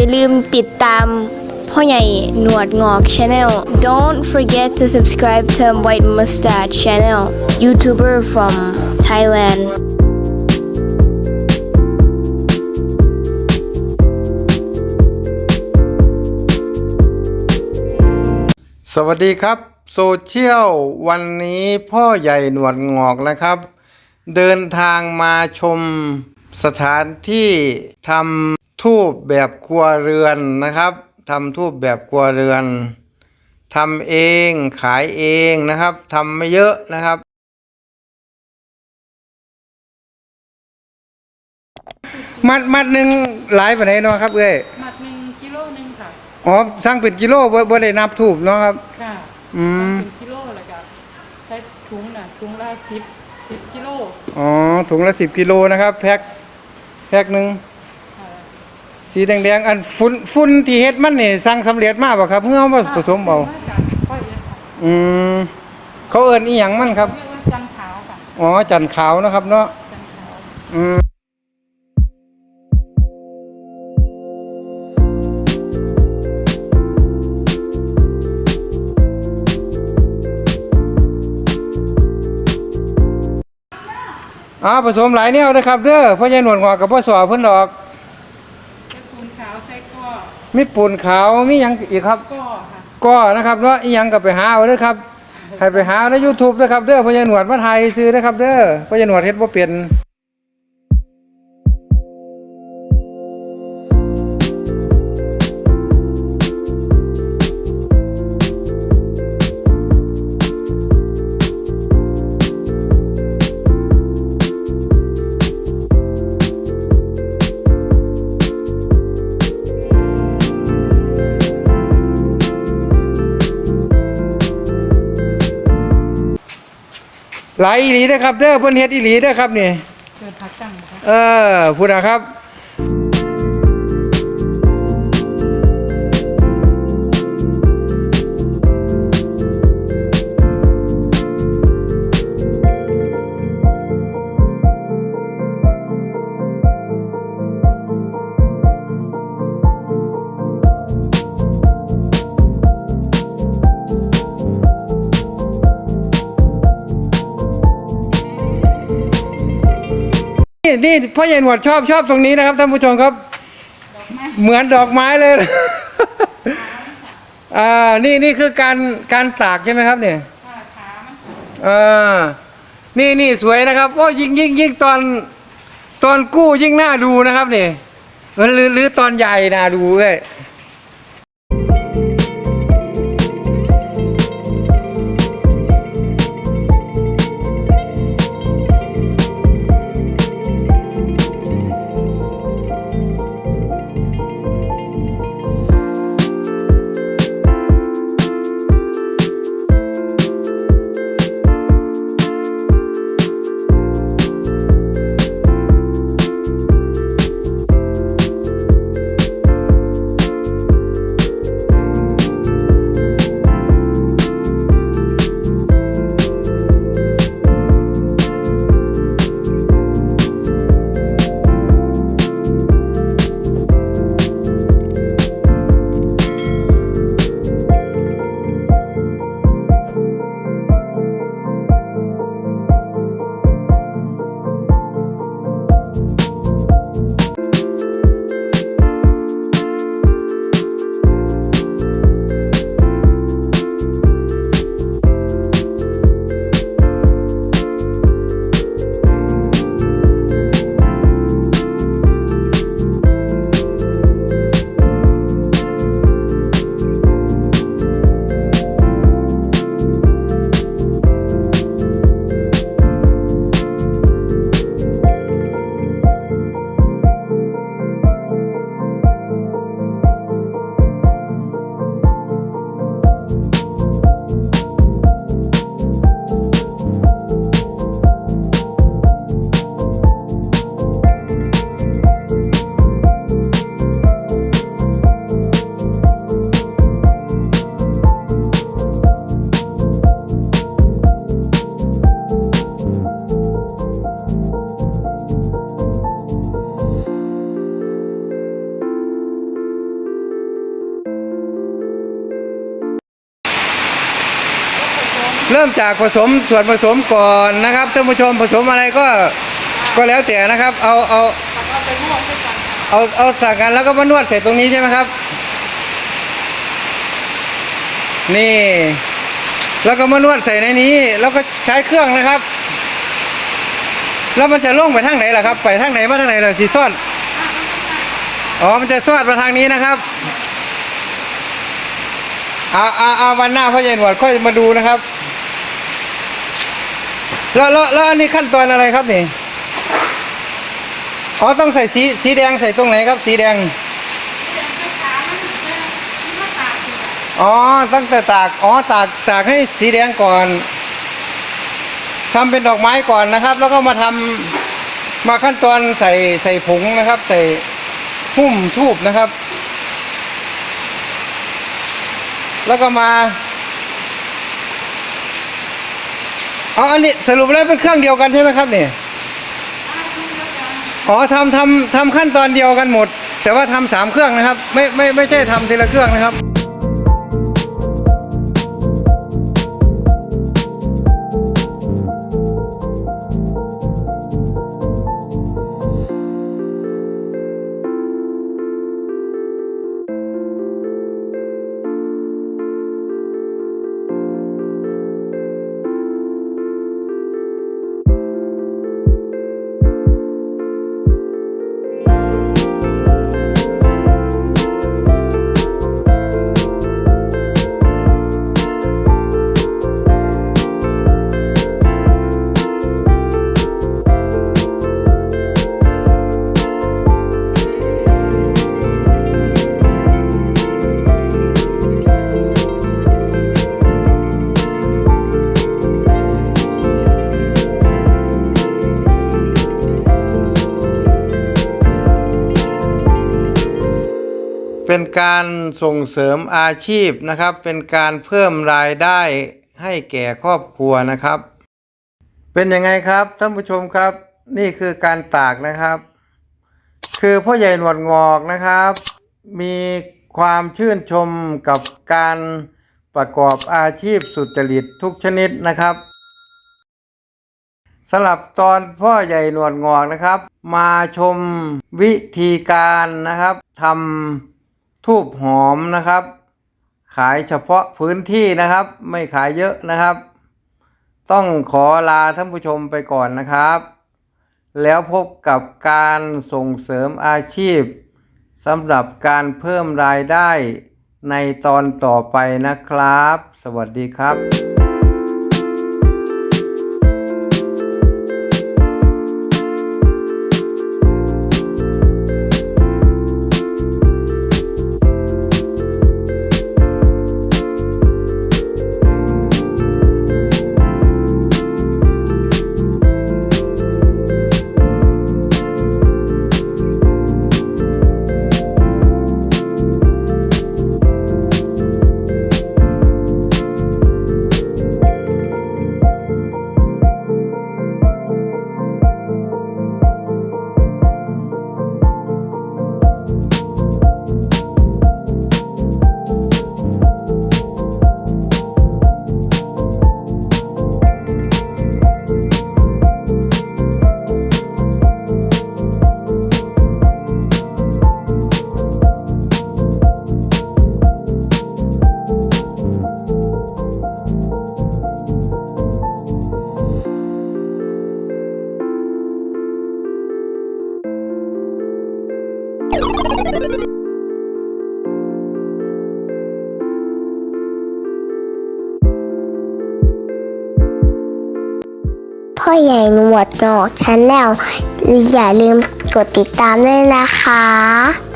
อย่าลืมติดตามพ่อใหญ่หนวดงอก Channel Don't forget to subscribe to White Mustache Channel YouTuber from Thailand สวัสดีครับ โซเชียลวันนี้พ่อใหญ่หนวดงอกนะครับ เดินทางมาชมสถานที่ทำ ทูบแบบครัวเรือนนะครับทำทูบแบบครัวเรือนทำเองขายเองนะครับทำไม่เยอะนะครับ มัดมัดหนึ่งหลายปานไหนเนาะครับเอ้ยหมัดหนึ่งกิโลหนึ่งค่ะ อ๋อสร้างเป็นกิโลบ่บ่ได้นับทูบเนาะครับ ค่ะอืม เป็นกิโลแล้วก็ใช้ถุงน่ะถุงละสิบสิบกิโล อ๋อถุงละสิบกิโลนะครับ แพ็คแพ็คหนึ่งค่ะ สีแดงๆอันฝุ่นฝุ่นที่เฮ็ดมันนี่สั่งสำเร็จมาบ่ครับเพื่อเอามาผสมเอามาจากค่อยเองค่ะอืมเขาเอิ้นอีหยังมันครับเรียกว่าจันขาวค่ะอ๋อจันขาวนะครับเนาะจันขาวอืมอ่าผสมหลายแนวนะครับเด้อพ่อใหญ่หนวดงอกกับพ่อสอเพิ่นดอกใช้ปูน ขาวใช้ก้อมีปูนขาวมีหยังอีกครับก้อค่ะก็นะครับเนาะอีหยังก็ไปหาเอาเด้อครับให้ไปหาใน YouTube เด้อครับเด้อพ่อใหญ่หนวดมาถ่ายซื้อเด้อครับเด้อพ่อใหญ่หนวดเฮ็ดบ่เป็น หลายอีหลีเด้อครับเด้อเพิ่นเฮ็ดอีหลีเด้อครับนี่เกิดผักจังค่ะเออพูดนะครับ นี่นี่พ่อใหญ่หนวดชอบชอบตรงนี้นะครับท่านผู้ชมครับ เหมือนดอกไม้เลยอ่านี่นี่คือการการตากใช่ไหมครับเนี่ยค่ะขามันอ่านี่นี่สวยนะครับโอ้ยิ่งยิ่งยิ่งตอนตอนกู้ยิ่งน่าดูนะครับนี่เออหรือหรือตอนใหญ่น่าดูเลย ริ่มจากผสมส่วนผสมก่อนนะครับท่านผู้ชมผสมอะไรก็ก็แล้วแต่นะครับ เอาเอาเอาเอาสั่งกันแล้วก็มานวดเสร็จตรงนี้ใช่ไหมครับ นี่ แล้วก็มานวดใส่ในนี้ แล้วก็ใช้เครื่องนะครับ แล้วมันจะล่งไปทางไหนล่ะครับ ไปทางไหนมาทางไหนล่ะสีซ่อนอ๋อมันจะซอดมาทางนี้นะครับเอาเอาเอาวันหน้าพ่อใหญ่หนวดค่อยมาดูนะครับ แล้วแล้วแล้วอันนี้ขั้นตอนอะไรครับนี่อ๋อต้องใส่สีสีแดงใส่ตรงไหนครับ สีแดงอ๋อตั้งแต่ตากอ๋อตากตากให้สีแดงก่อนทำเป็นดอกไม้ก่อนนะครับ แล้วก็มาทำมาขั้นตอนใส่ใส่ผงนะครับ ใส่หุ้มทูบนะครับ แล้วก็มา เอาอันนี้สรุปแล้วเป็นเครื่องเดียวกันใช่ไหมครับเนี่ยอ๋อทำทำทำขั้นตอนเดียวกันหมด แต่ว่าทำสามเครื่องนะครับ ไม่ไม่ไม่ใช่ทำทีละเครื่องนะครับ การส่งเสริมอาชีพนะครับ เป็นการเพิ่มรายได้ให้แก่ครอบครัวนะครับ เป็นยังไงครับท่านผู้ชมครับ นี่คือการตากนะครับ คือพ่อใหญ่หนวดงอกนะครับ มีความชื่นชมกับการประกอบอาชีพสุจริตทุกชนิดนะครับสำหรับตอนพ่อใหญ่หนวดงอกนะครับ มาชมวิธีการนะครับทำ ทูบหอมนะครับ ขายเฉพาะพื้นที่นะครับ ไม่ขายเยอะนะครับ ต้องขอลาท่านผู้ชมไปก่อนนะครับ แล้วพบกับการส่งเสริมอาชีพสำหรับการเพิ่มรายได้ในตอนต่อไปนะครับ สวัสดีครับ หญ่หนวดงอกชาแนลอย่าลืมกดติดตามด้วยนะคะ